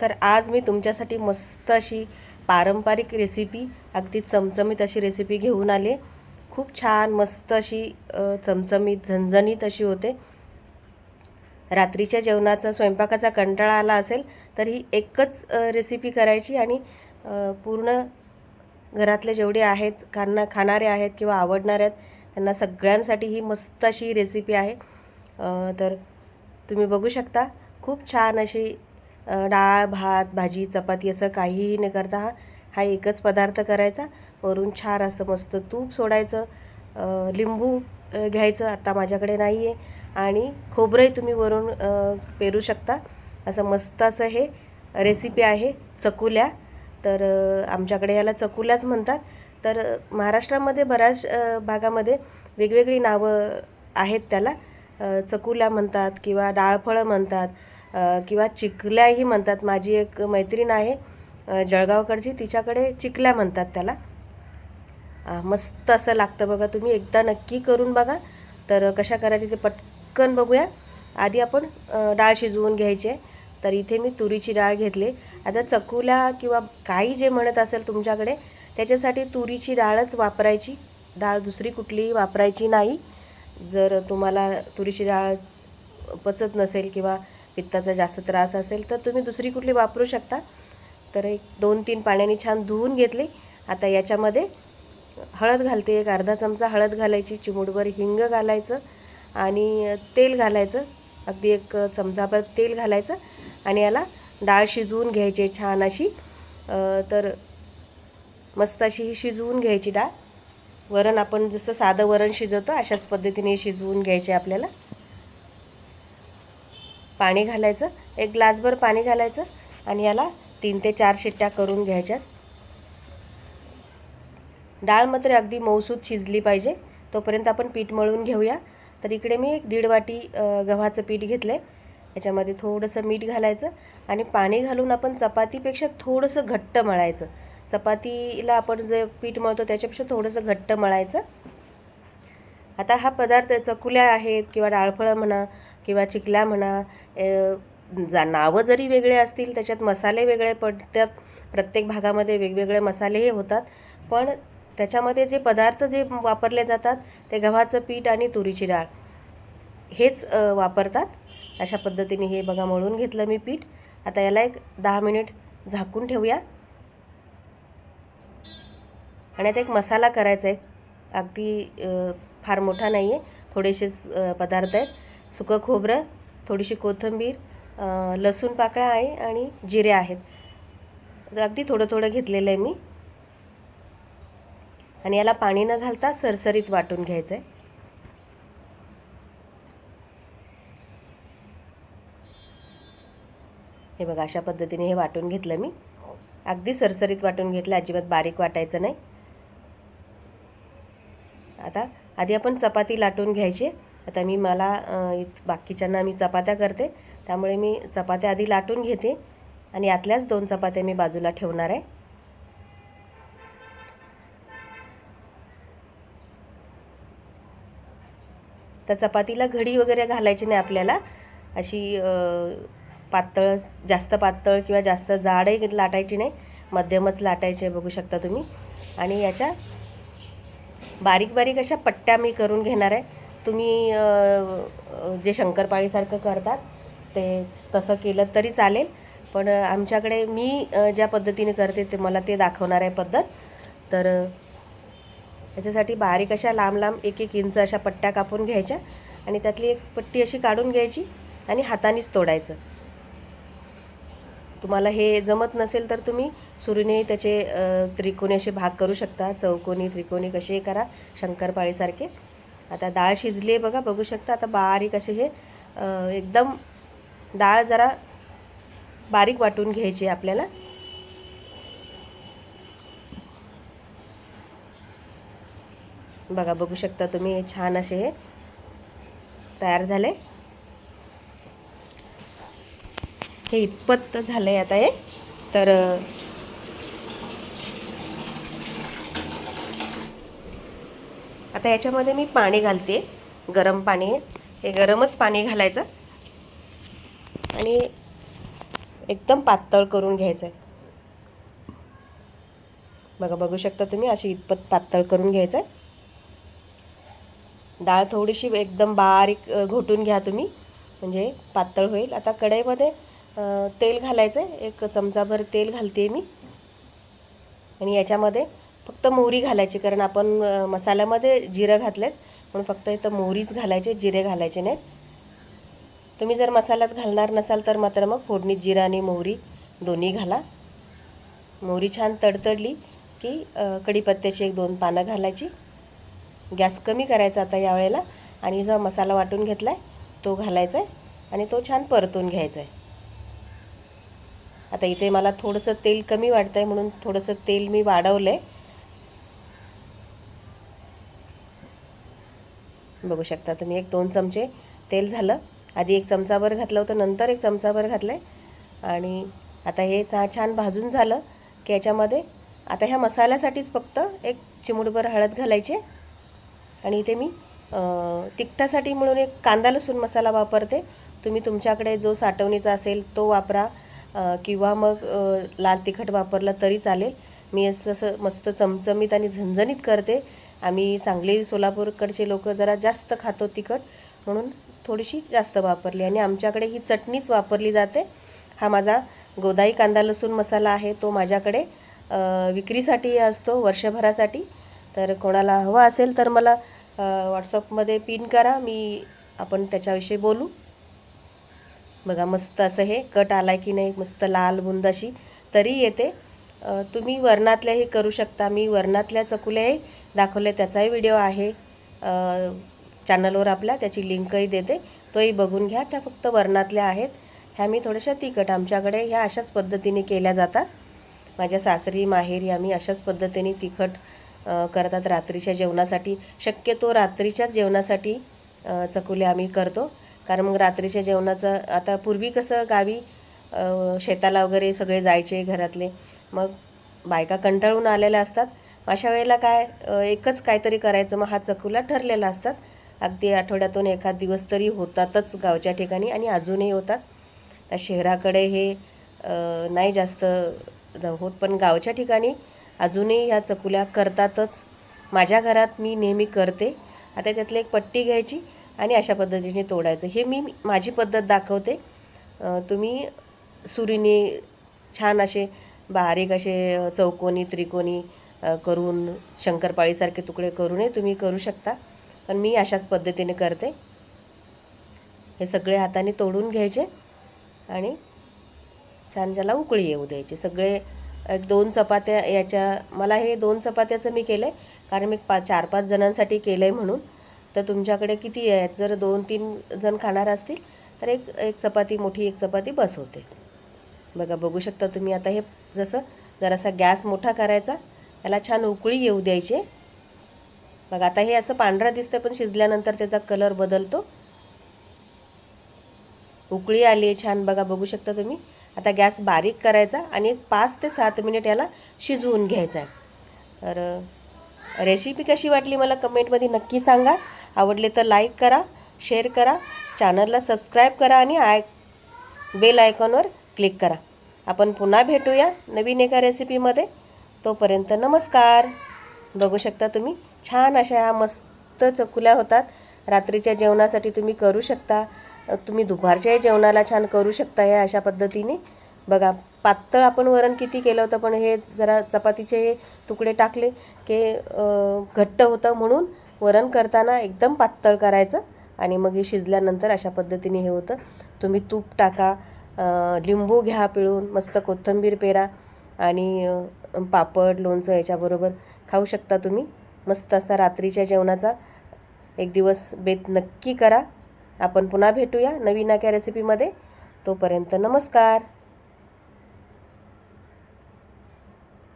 तर आज मी तुमच्यासाठी मस्त अशी पारंपरिक रेसिपी अगदी चमचमीत अशी रेसिपी घेऊन आले. खूप छान मस्त अशी चमचमीत झणझणीत अशी होते. रात्रीच्या जेवणाचा स्वयंपाकाचा कंटाळा आला असेल तर ही एकच रेसिपी करायची आणि पूर्ण घरातले जेवढे आहेत खाना खाणारे आहेत किंवा आवडणारे आहेत त्यांना सगळ्यांसाठी ही मस्त अशी रेसिपी आहे. तर तुम्ही बघू शकता. खूप छान अशी डाळ भात भाजी चपाती असं काहीही न करता हा हा एकच पदार्थ करायचा. वरून छान असं मस्त तूप सोडायचं. लिंबू घ्यायचं. आत्ता माझ्याकडे नाही आहे आणि खोबरंही तुम्ही वरून पेरू शकता. असं मस्त असं हे रेसिपी आहे. चकुल्या. तर आमच्याकडे याला चकुल्याच म्हणतात. तर महाराष्ट्रामध्ये बऱ्याच भागामध्ये वेगवेगळी नावं आहेत त्याला. चकुल्या म्हणतात किंवा डाळफळं म्हणतात. किंवा चिकल्याही म्हणतात. माझी एक मैत्रीण आहे जळगावकडची तिच्याकडे चिकल्या म्हणतात त्याला. मस्त असं लागतं बघा. तुम्ही एकदा नक्की करून बघा. तर कशा करायचे ते पटकन बघूया. आधी आपण डाळ शिजवून घ्यायची. आहे तर इथे मी तुरीची डाळ घेतली. आता चकुल्या किंवा काही जे म्हणत असेल तुमच्याकडे त्याच्यासाठी तुरीची डाळच वापरायची. डाळ दुसरी कुठलीही वापरायची नाही. जर तुम्हाला तुरीची डाळ पचत नसेल किंवा पित्ताचा जास्त त्रास असेल तर तुम्ही दुसरी कुठली वापरू शकता. तर एक दोन तीन पाण्याने छान धुवून घेतले. आता याच्यामध्ये हळद घालते. एक अर्धा चमचा हळद घालायची चिमूटभर हिंग घालायचं आणि तेल घालायचं. अगदी एक चमचाभर तेल घालायचं आणि याला डाळ शिजवून घ्यायची आहे छान अशी. तर मस्त अशी ही शिजवून घ्यायची डाळ. वरण आपण जसं साधं वरण शिजवतो अशाच पद्धतीने शिजवून घ्यायचे आपल्याला. पाणी घालायचं एक ग्लासभर पाणी घालायचं आणि याला तीन ते चार शिट्ट्या करून घ्यायच्यात. डाळ मात्र अगदी मऊसूत शिजली पाहिजे. तोपर्यंत आपण पीठ मळून घेऊया. तर इकडे मी एक दीड वाटी गव्हाचं पीठ घेतलं आहे याच्यामध्ये थोडंसं मीठ घालायचं आणि पाणी घालून आपण चपातीपेक्षा थोडंसं घट्ट मळायचं. चपातीला आपण जे पीठ मळतो त्याच्यापेक्षा थोडंसं घट्ट मळायचं. आता हा पदार्थ चकुल्या आहेत किंवा डाळफळं म्हणा किंवा चिकला म्हणा जा नावं जरी वेगळे असतील त्याच्यात मसाले वेगळे पडतात. प्रत्येक भागामध्ये वेगवेगळे मसालेही होतात. पण त्याच्यामध्ये जे पदार्थ जे वापरले जातात ते गव्हाचं पीठ आणि तुरीची डाळ. हेच वापरतात. अशा पद्धतीने हे बघा मळून घेतलं मी पीठ. आता याला एक दहा मिनिट झाकून ठेवूया. आणि आता एक मसाला करायचा आहे अगदी फार मोठा नाही आहे थोडेसेच पदार्थ आहेत. सुकं खोबरं थोडीशी कोथिंबीर लसूण पाकळ्या आहे आणि जिरे आहेत. अगदी थोडं थोडं घेतलेलं आहे मी. आणि याला पाणी न घालता सरसरीत वाटून घ्यायचं आहे हे बघा अशा पद्धतीने हे वाटून घेतलं मी. अगदी सरसरीत वाटून घेतलं अजिबात बारीक वाटायचं नाही. आता आधी आपण चपाती लाटून घ्यायची. आता मी मला बाकीच्यांना मी चपात्या करते. त्यामुळे मी चपात्या आधी लाटून घेते आणि यातल्याच दोन चपात्या मी बाजूला ठेवणार आहे. त्या चपातीला घडी वगैरे घालायची नाही आपल्याला. अशी पातळ जास्त पातळ किंवा जास्त जाडही लाटायची नाही. मध्यमच लाटायचे बघू शकता तुम्ही. आणि याच्या बारीक बारीक अशा पट्ट्या मी करून घेणार आहे. तुम्ही जे शंकरपाळीसारखं करतात ते तसं केलं तरी चालेल. पण आमच्याकडे मी ज्या पद्धतीने करते ते मला ते दाखवणार आहे पद्धत. तर याच्यासाठी बारीक अशा लांब लांब एक एक इंच अशा पट्ट्या कापून घ्यायच्या आणि त्यातली एक पट्टी अशी काढून घ्यायची आणि हातानेच तोडायचं. तुम्हाला हे जमत नसेल तर तुम्ही सुरीने त्याचे त्रिकोणी असे भाग करू शकता. चौकोनी त्रिकोणी कसे करा शंकरपाळीसारखे. आता डाळ शिजली आहे बघा बघू शकता आता बारीक असे हे एकदम डाळ जरा बारीक वाटून घ्यायची आहे आपल्याला. बघा बघू शकता तुम्ही छान असे हे तयार झाले. हे इतपत झालं आहे आता हे. तर आता याच्यामध्ये मी पाणी घालते. गरम पाणी. हे गरमच पाणी घालायचं. आणि एकदम पातळ करून घ्यायचं आहे बघा बघू शकता तुम्ही अशी इतपत पातळ करून घ्यायचं आहे डाळ थोडीशी एकदम बारीक घोटून घ्या तुम्ही. म्हणजे पातळ होईल. आता कढईमध्ये तेल घालायचं आहे एक चमचाभर तेल घालते मी. आणि याच्यामध्ये फक्त मोहरी घालायची कारण आपण मसाल्यामध्ये जिरं घातलेत म्हणून फक्त इथं मोहरीच घालायचे जिरे घालायचे नाहीत. तुम्ही जर मसाल्यात घालणार नसाल तर मात्र मग फोडणीत जिरा आणि मोहरी दोन्ही घाला. मोहरी छान तडतडली की कढीपत्त्याची एक दोन पानं घालायची. गॅस कमी करायचा आता यावेळेला आणि जो मसाला वाटून घेतला आहे तो घालायचा आहे आणि तो छान परतून घ्यायचा आहे आता इथे मला थोडंसं तेल कमी वाटतं आहे म्हणून थोडंसं तेल मी वाढवलं आहे बघू शकता तुम्ही. एक दोन चमचे तेल झालं. आधी एक चमचाभर घातलं होतं नंतर एक चमचाभर घातलं आहे आणि आता हे चा छान भाजून झालं की याच्यामध्ये आता ह्या मसाल्यासाठीच फक्त एक चिमुडभर हळद घालायची. आणि इथे मी तिखटासाठी म्हणून एक कांदा लसूण मसाला वापरते. तुम्ही तुमच्याकडे जो साठवणीचा असेल तो वापरा. किंवा मग लाल तिखट वापरलं तरी चालेल. मी असं असं मस्त चमचमीत आणि झणझणीत करते. आम्ही सांगली सोलापूरकडचे लोक जरा जास्त खातो तिखट म्हणून थोडीशी जास्त वापरली. आणि आमच्याकडे ही चटणीच वापरली जाते. हा माझा गोदाई कांदा लसूण मसाला आहे तो माझ्याकडे विक्रीसाठी असतो वर्षभरासाठी. तर कोणाला हवा असेल तर मला व्हॉट्सअपमध्ये पिन करा मी आपण त्याच्याविषयी बोलू. बघा मस्त असं हे कट आला की नाही मस्त लाल बुंद अशी तरी येते. तुम्ही वरणातल्याही करू शकता. मी वरणातल्या चकुल्याही दाखवले त्याचाही व्हिडिओ आहे. चॅनलवर आपल्या त्याची लिंकही देते. तोही बघून घ्या त्या फक्त वरणातल्या आहेत. ह्या मी थोड्याशा तिखट आमच्याकडे ह्या अशाच पद्धतीने केल्या जातात. माझ्या सासरी माहेरी आम्ही अशाच पद्धतीने तिखट करतात रात्रीच्या जेवणासाठी. शक्यतो रात्रीच्याच जेवणासाठी चकुल्या आम्ही करतो. कारण मग रात्रीच्या जेवणाचं आता पूर्वी कसं गावी शेताला वगैरे सगळे जायचे घरातले. मग बायका कंटाळून आलेल्या असतात. अशा वेळेला काय एकच काहीतरी करायचं मग हा चकुला ठरलेला असतात. अगदी आठवड्यातून एखाद दिवस तरी होतातच गावच्या ठिकाणी आणि अजूनही होतात. त्या शहराकडे हे नाही जास्त होत पण गावच्या ठिकाणी अजूनही ह्या चकुल्या करतातच. माझ्या घरात मी नेहमी करते. आता त्यातली एक पट्टी घ्यायची आणि अशा पद्धतीने तोडायचं. हे मी माझी पद्धत दाखवते. तुम्ही सुरीने छान असे बारीक असे चौकोनी त्रिकोणी करून शंकरपाळीसारखे तुकडे करूनही तुम्ही करू शकता. पण मी अशाच पद्धतीने करते. हे सगळे हाताने तोडून घ्यायचे आणि छान ज्याला उकळी येऊ द्यायची. सगळे एक दोन चपात्या याच्या मला हे दोन चपात्याचं मी केलं आहे कारण मी पा चार पाच जणांसाठी केलं आहे म्हणून. तर तुमच्याकडे किती आहेत? जर दोन तीन जण खाणार असतील तर एक एक चपाती मोठी एक चपाती बस होते. बघा बघू शकता तुम्ही आता हे जसं जरासा गॅस मोठा करायचा त्याला छान उकळी येऊ द्यायची. बघा आता हे असं पांढरा दिसतं पण शिजल्यानंतर त्याचा कलर बदलतो. उकळी आली आहे छान बघा बघू शकता तुम्ही. आता गॅस बारीक करायचा आणि एक पाच ते सात मिनिट याला शिजवून घ्यायचा आहे. तर रेसिपी कशी वाटली मला कमेंटमध्ये नक्की सांगा. आवडले तर लाईक करा शेअर करा चॅनलला सबस्क्राईब करा आणि आय बेल आयकॉनवर क्लिक करा. आपण पुन्हा भेटूया नवीन एका रेसिपीमध्ये. तोपर्यंत नमस्कार. बघू शकता तुम्ही छान अशा ह्या मस्त चकुल्या होतात. रात्रीच्या जेवणासाठी तुम्ही करू शकता. तुम्ही दुपारच्याही जेवणाला छान करू शकता या अशा पद्धतीने. बघा पातळ आपण वरण किती केलं होतं पण हे जरा चपातीचे हे तुकडे टाकले की घट्ट होतं म्हणून वरण करताना एकदम पातळ करायचं आणि मग हे शिजल्यानंतर अशा पद्धतीने हे होतं. तुम्ही तूप टाका लिंबू घ्या पिळून मस्त कोथिंबीर पेरा आणि पापड लोणचं याच्याबरोबर खाऊ शकता तुम्ही. मस्त असा रात्रीच्या जेवणाचा एक दिवस बेत नक्की करा. आपण पुन्हा भेटूया नवीन एका रेसिपीमध्ये तोपर्यंत नमस्कार.